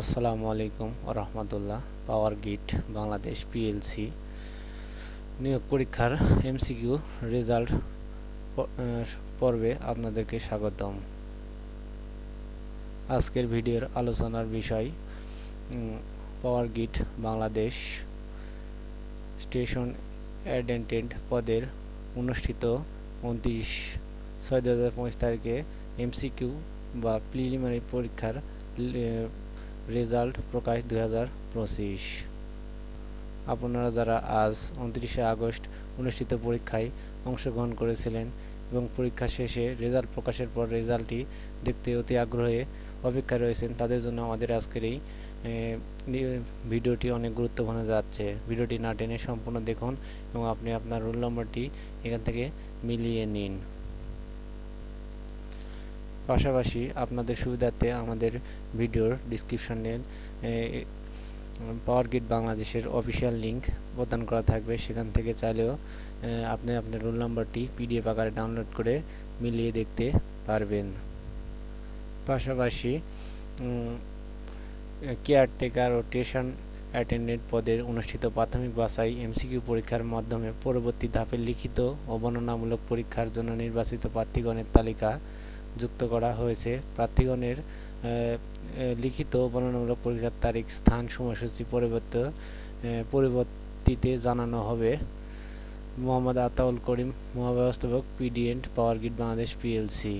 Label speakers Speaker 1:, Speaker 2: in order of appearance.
Speaker 1: আসসালামু আলাইকুম রহমতুল্লাহ পাওয়ার গিট, বাংলাদেশ পিএলসি। নিয়োগ পরীক্ষার এমসিকিউ রেজাল্ট পর্বে আপনাদেরকে স্বাগতম। আজকের ভিডিওর আলোচনার বিষয় পাওয়ার গিট বাংলাদেশ স্টেশন অ্যাডেন্টেন্ট পদের অনুষ্ঠিত উনত্রিশ ছয় দু হাজার পঁচিশ তারিখে এমসিকিউ বা প্রিলিমিনারি পরীক্ষার রেজাল্ট প্রকাশ দুই হাজার পঁচিশ। আপনারা যারা আজ উনত্রিশে আগস্ট অনুষ্ঠিত পরীক্ষায় অংশগ্রহণ করেছিলেন এবং পরীক্ষা শেষে রেজাল্ট প্রকাশের পর রেজাল্টটি দেখতে অতি আগ্রহে অপেক্ষা রয়েছেন, তাদের জন্য আমাদের আজকের এই ভিডিওটি অনেক গুরুত্বপূর্ণ যাচ্ছে। ভিডিওটি না টেনে সম্পূর্ণ দেখুন এবং আপনি আপনার রোল নম্বরটি এখান থেকে মিলিয়ে নিন। পাশাপাশি আপনাদের সুবিধার্থে আমাদের ভিডিওর ডিসক্রিপশনে পাওয়ার গিট বাংলাদেশের অফিসিয়াল লিঙ্ক প্রদান করা থাকবে। সেখান থেকে চাইলেও আপনি আপনার রোল নাম্বারটি পিডিএফ আকারে ডাউনলোড করে মিলিয়ে দেখতে পারবেন। পাশাপাশি কেয়ারটেকার ও টেশন অ্যাটেন্ডেন্ট পদের অনুষ্ঠিত প্রাথমিক বাছাই এমসিকিউ পরীক্ষার মাধ্যমে পরবর্তী ধাপের লিখিত ও বর্ণনামূলক পরীক্ষার জন্য নির্বাচিত প্রার্থীগণের তালিকা যুক্ত করা হয়েছে। প্রার্থীগণের লিখিত বর্ণনামূলক পরীক্ষার তারিখ, স্থান, সময়সূচি পরিবর্তে পরিবর্তিতে জানানো হবে। মোহাম্মদ আতাউল করিম, মহাব্যবস্থাপক, পিডিএন্ট, পাওয়ার গ্রিড, বাংলাদেশ পিএলসি।